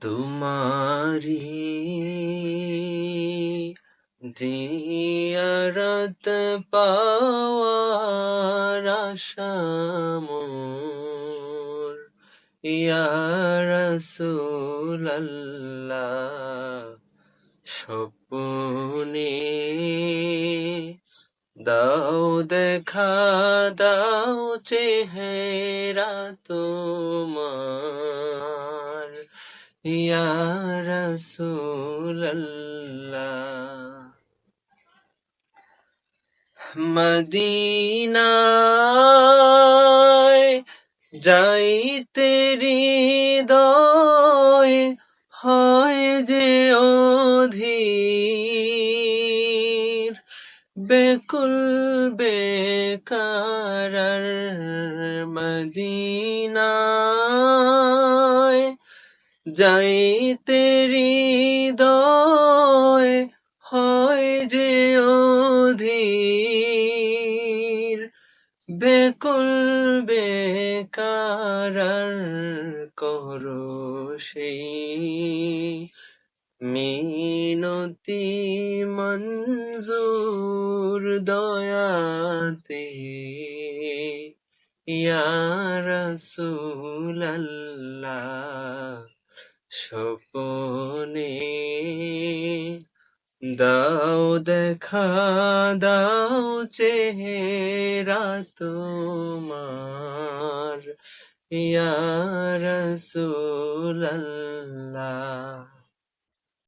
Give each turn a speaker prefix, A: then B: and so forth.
A: তোমারি জিয়ারত পাওয়ার আশামোর ইয়া দাও দেখা দাও চেহারা তোমার। ইয়া রাসূলাল্লাহ মদিনায় যাইতে হয় যে অধীর বেকুল বেকার মদিনায় যাইতে হৃদয় হয় যে অধীর বেকুল বেকার করো সেই মিনতি মঞ্জুর দয়াতে ইয়া রাসূলাল্লাহ। স্বপনে দাও দেখা দাও চেহারা তোমার ইয়া রাসূলাল্লাহ।